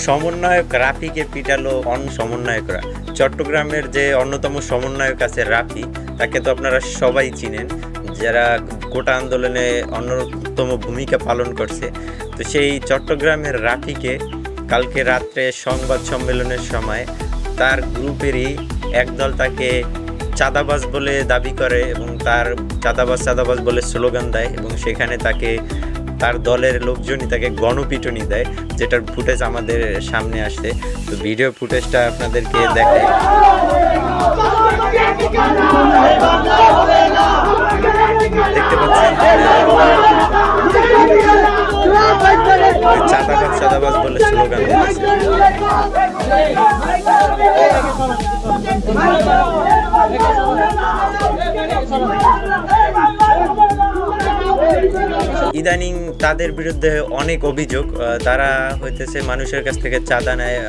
সমন্বয়ক রাফিকে পিটালো অন সমন্বয়করা। চট্টগ্রামের যে অন্যতম সমন্বয়ক আছে রাফি, তাকে তো আপনারা সবাই চিনেন, যারা গোটা আন্দোলনে অন্যতম ভূমিকা পালন করছে। তো সেই চট্টগ্রামের রাফিকে কালকে রাত্রে সংবাদ সম্মেলনের সময় তার গ্রুপেরই একদল তাকে চাঁদাবাজ বলে দাবি করে এবং তার চাঁদাবাজ চাঁদাবাজ বলে স্লোগান দেয় এবং সেখানে তাকে তার দলের লোকজনই তাকে গণপিটুনি দেয়, যেটার ফুটেজ আমাদের সামনে আসছে তো ভিডিও ফুটেজটা আপনাদেরকে দেখাই দেখতে পাচ্ছেন? চাঁদাবাজ চাঁদাবাজ বলে ইদানিং তাদের বিরুদ্ধে অনেক অভিযোগ তারা হইতেছে মানুষের কাছ থেকে চাঁদা নেয়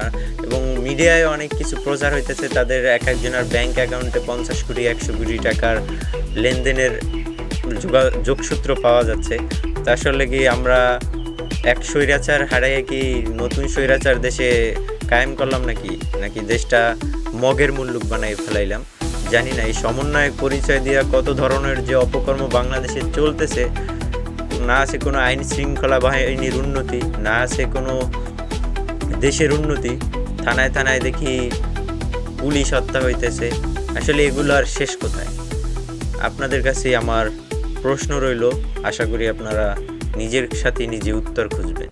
এবং মিডিয়ায় অনেক কিছু প্রচার হইতেছে তাদের এক একজনের ব্যাংক অ্যাকাউন্টে পঞ্চাশ কোটি, একশো কোটি টাকার লেনদেনের যোগা- যোগসূত্র পাওয়া যাচ্ছে। তা আসলে কি আমরা এক স্বৈরাচার হারাইয়ে কি নতুন স্বৈরাচার দেশে কায়েম করলাম নাকি? নাকি দেশটা মগের মুল্লুক বানাই ফেলাইলাম? জানি না, এই সমন্বয়ক পরিচয় দিয়া কত ধরনের যে অপকর্ম বাংলাদেশে চলতেছে না আছে কোনো আইন শৃঙ্খলা বাহিনীর উন্নতি, না আছে কোনো দেশের উন্নতি, থানায় থানায় দেখি পুলিশ হত্যা হইতেছে। আসলে এগুলো আর শেষ কোথায়? আপনাদের কাছে আমার প্রশ্ন রইল, আশা করি আপনারা নিজের সাথে নিজে উত্তর খুঁজবেন।